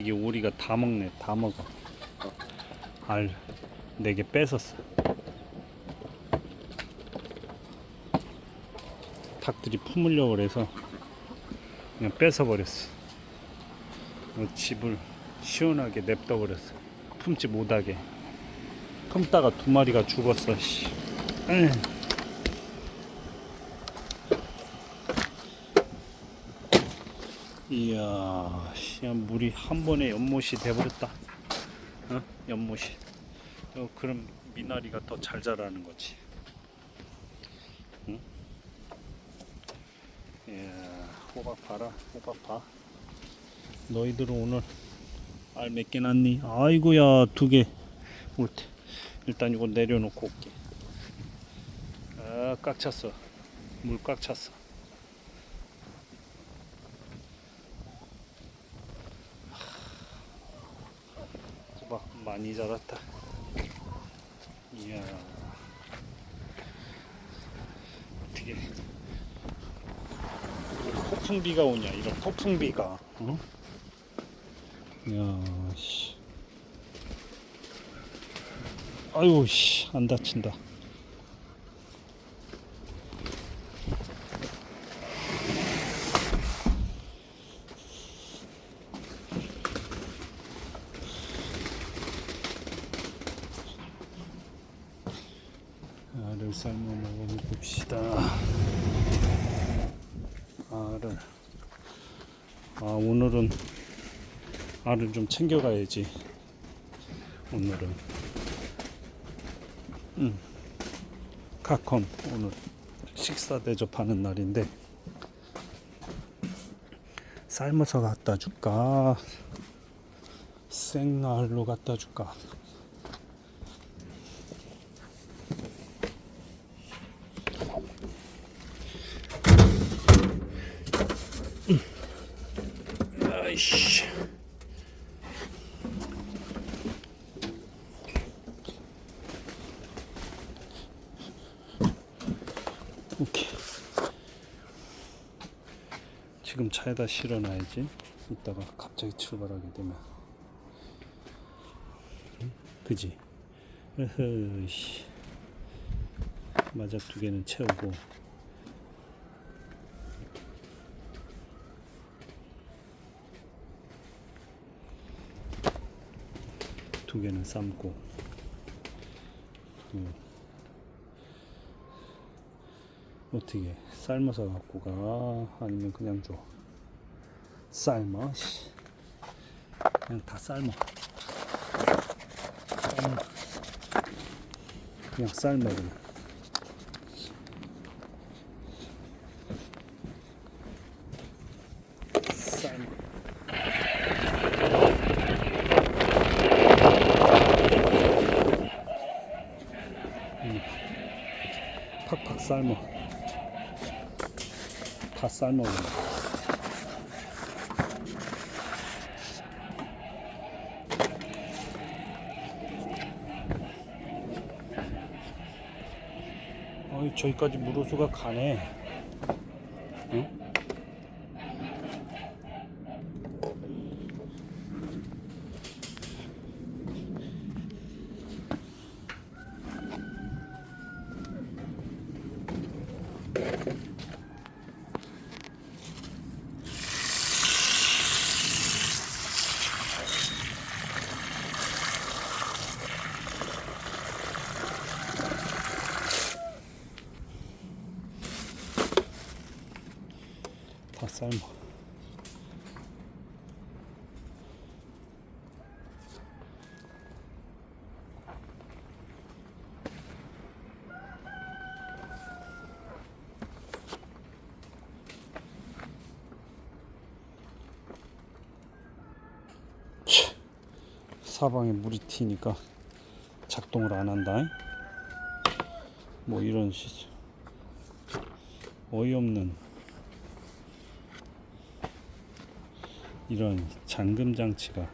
이게 오리가 다 먹네 다 먹어. 알네개 뺏었어. 닭들이 품으려고 그래서 그냥 뺏어버렸어. 어, 집을 시원하게 냅둬버렸어. 품지 못하게. 품다가 두 마리가 죽었어 씨. 에휴. 이야, 씨, 물이 한 번에 연못이 돼버렸다. 어? 연못이. 어, 그럼 미나리가 더 잘 자라는 거지. 응? 이야, 호박 봐라, 호박 봐. 너희들은 오늘 알 몇 개 났니? 아이고야, 두 개. 옳대. 일단 이거 내려놓고 올게. 아, 꽉 찼어. 물 꽉 찼어. 호박 많이 자랐다. 이야. 어떻게 폭풍비가 오냐, 이런 폭풍비가. 어? 이야, 씨. 아유, 씨, 안 다친다. 알을 삶아 먹어봅시다. 알을. 아, 오늘은 알을 좀 챙겨가야지. 오늘은. 음. 카컴 오늘 식사 대접하는 날인데 삶아서 갖다 줄까? 생알로 갖다 줄까? 아이씨. 오케이. 지금 차에다 실어놔야지. 이따가 갑자기 출발하게 되면. 응? 그지? 으흐, 씨. 마작 두 개는 채우고. 두 개는 삶고. 음. 어떻게 삶아서 갖고 가 아니면 그냥 줘 삶아 씨. 그냥 다 삶아 삶아 그냥 삶아 그냥 삶아 음. 팍팍 삶아 다 그냥. 어이 저기까지 물호수가 가네 다삶 사방에 물이 튀니까 작동을 안 한다. 뭐 이런 시 어이없는 이런 잠금 장치가